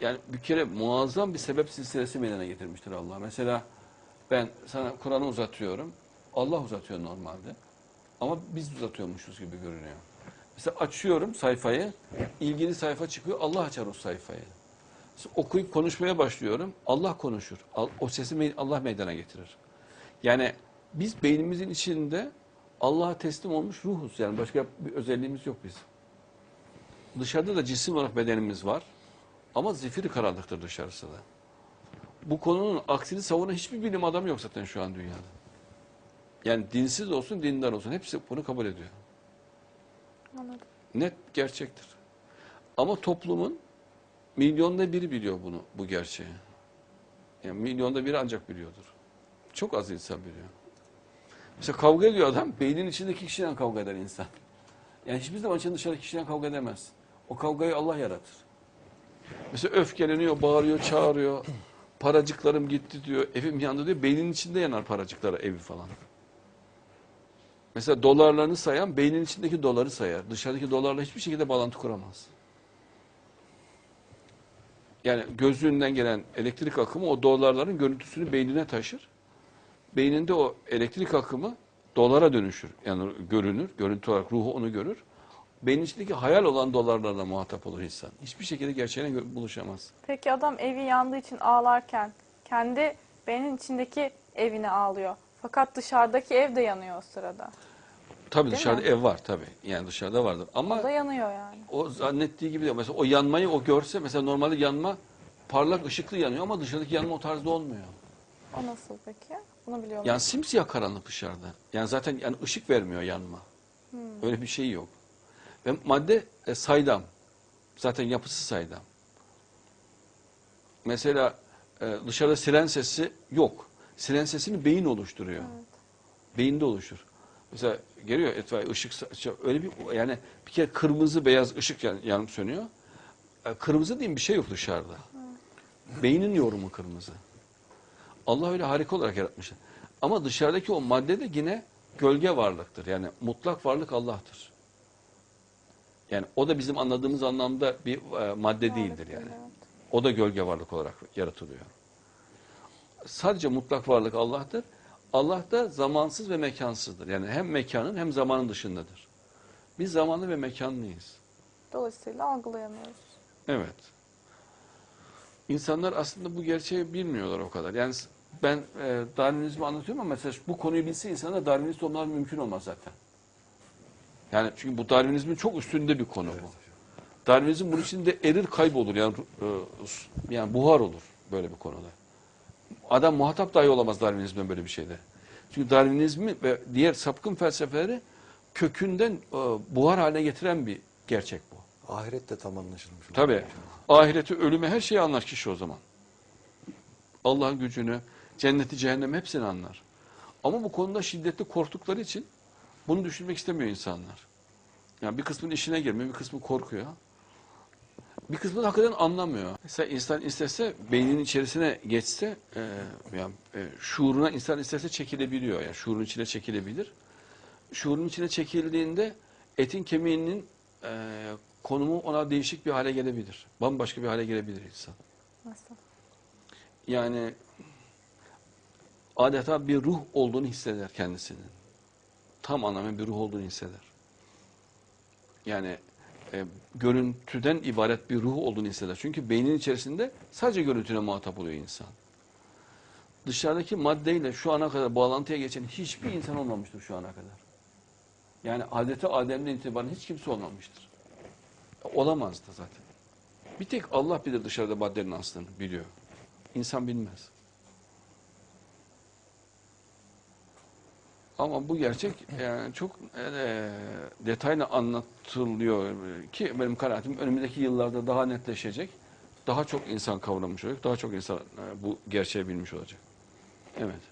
yani bir kere muazzam bir sebep silsilesi meydana getirmiştir Allah. Mesela ben sana Kur'an'ı uzatıyorum. Allah uzatıyor normalde. Ama biz uzatıyormuşuz gibi görünüyor. Mesela açıyorum sayfayı, ilgili sayfa çıkıyor, Allah açar o sayfayı. Mesela okuyup konuşmaya başlıyorum, Allah konuşur. O sesi Allah meydana getirir. Yani biz beynimizin içinde Allah'a teslim olmuş ruhuz. Yani başka bir özelliğimiz yok bizim. Dışarıda da cisim olarak bedenimiz var. Ama zifiri karanlıktır dışarısı da. Bu konunun aksini savunan hiçbir bilim adamı yok zaten şu an dünyada. Yani dinsiz olsun, dindar olsun. Hepsi bunu kabul ediyor. Anladım. Net gerçektir. Ama toplumun milyonda biri biliyor bunu, bu gerçeği. Yani milyonda biri ancak biliyordur. Çok az insan biliyor. Mesela kavga ediyor adam, beynin içindeki kişiden kavga eder insan. Yani hiçbir zaman için dışarıdaki kişiden kavga edemez. O kavgayı Allah yaratır. Mesela öfkeleniyor, bağırıyor, çağırıyor. Paracıklarım gitti diyor, evim yandı diyor. Beynin içinde yanar paracıkları, evi falan. Mesela dolarlarını sayan beynin içindeki doları sayar. Dışarıdaki dolarla hiçbir şekilde bağlantı kuramaz. Yani gözlüğünden gelen elektrik akımı o dolarların görüntüsünü beynine taşır. Beyninde o elektrik akımı dolara dönüşür. Yani görünür, görüntü olarak ruhu onu görür. Beynin içindeki hayal olan dolarlarla muhatap olur insan. Hiçbir şekilde gerçeğine buluşamaz. Peki adam evi yandığı için ağlarken kendi beynin içindeki evine ağlıyor. Fakat dışarıdaki ev de yanıyor o sırada. Tabii Değil dışarıda mi? ev var tabii. Yani dışarıda vardır. Ama O da yanıyor yani. O zannettiği gibi değil. Mesela o yanmayı o görse mesela normalde yanma parlak ışıklı yanıyor ama dışarıdaki yanma o tarzda olmuyor. O nasıl peki? Bunu biliyor Yani musun? simsiyah karanlık dışarıda. Yani zaten yani ışık vermiyor yanma. Hmm. Öyle bir şey yok. Ve madde e, saydam. Zaten yapısı saydam. Mesela e, dışarıda siren sesi yok. Siren sesini beyin oluşturuyor. Evet. Beyinde oluşur. Mesela geliyor itfaiye ışık sa- öyle bir yani bir kere kırmızı beyaz ışık yan, yanıp sönüyor. E, Kırmızı diyeyim bir şey yok dışarıda. Beynin yorumu kırmızı. Allah öyle harika olarak yaratmış. Ama dışarıdaki o madde de yine gölge varlıktır. Yani mutlak varlık Allah'tır. Yani o da bizim anladığımız anlamda bir e, madde değildir yani. O da gölge varlık olarak yaratılıyor. Sadece mutlak varlık Allah'tır. Allah da zamansız ve mekansızdır. Yani hem mekanın hem zamanın dışındadır. Biz zamanlı ve mekanlıyız. Dolayısıyla algılayamıyoruz. Evet. İnsanlar aslında bu gerçeği bilmiyorlar o kadar. Yani ben e, Darwinizmi anlatıyorum ama mesela bu konuyu bilse insanlar Darwinist olmaları mümkün olmaz zaten. Yani çünkü bu Darwinizmin çok üstünde bir konu bu. Darwinizm bunun içinde erir kaybolur yani e, yani buhar olur böyle bir konuda. Adam muhatap dahi olamaz Darwinizmden böyle bir şeyde. Çünkü Darwinizmi ve diğer sapkın felsefeleri kökünden e, buhar haline getiren bir gerçek bu. Ahiret de tam anlaşılmış. Tabii. Ahireti, ölümü, her şeyi anlar kişi o zaman. Allah'ın gücünü, cenneti, cehennemi hepsini anlar. Ama bu konuda şiddetli korktukları için bunu düşünmek istemiyor insanlar. Yani bir kısmın işine girmiyor, bir kısmı korkuyor. Bir kısmı da hakikaten anlamıyor. Mesela insan istese, beynin içerisine geçse, e, yani, e, şuuruna insan istese çekilebiliyor. Yani şuurun içine çekilebilir. Şuurun içine çekildiğinde etin kemiğinin e, konumu ona değişik bir hale gelebilir. Bambaşka bir hale gelebilir insan. Nasıl? Yani adeta bir ruh olduğunu hisseder kendisinin. Tam anlamıyla bir ruh olduğunu hisseder. Yani e, görüntüden ibaret bir ruh olduğunu hisseder. Çünkü beynin içerisinde sadece görüntüne muhatap oluyor insan. Dışarıdaki maddeyle şu ana kadar bağlantıya geçen hiçbir insan olmamıştır şu ana kadar. Yani Hazreti Adem'den itibaren hiç kimse olmamıştır. Olamazdı zaten. Bir tek Allah bilir dışarıda maddenin aslını biliyor. İnsan bilmez. Ama bu gerçek yani çok e, detaylı anlatılıyor ki benim kanaatim önümüzdeki yıllarda daha netleşecek. Daha çok insan kavramış olacak. Daha çok insan e, bu gerçeği bilmiş olacak. Evet.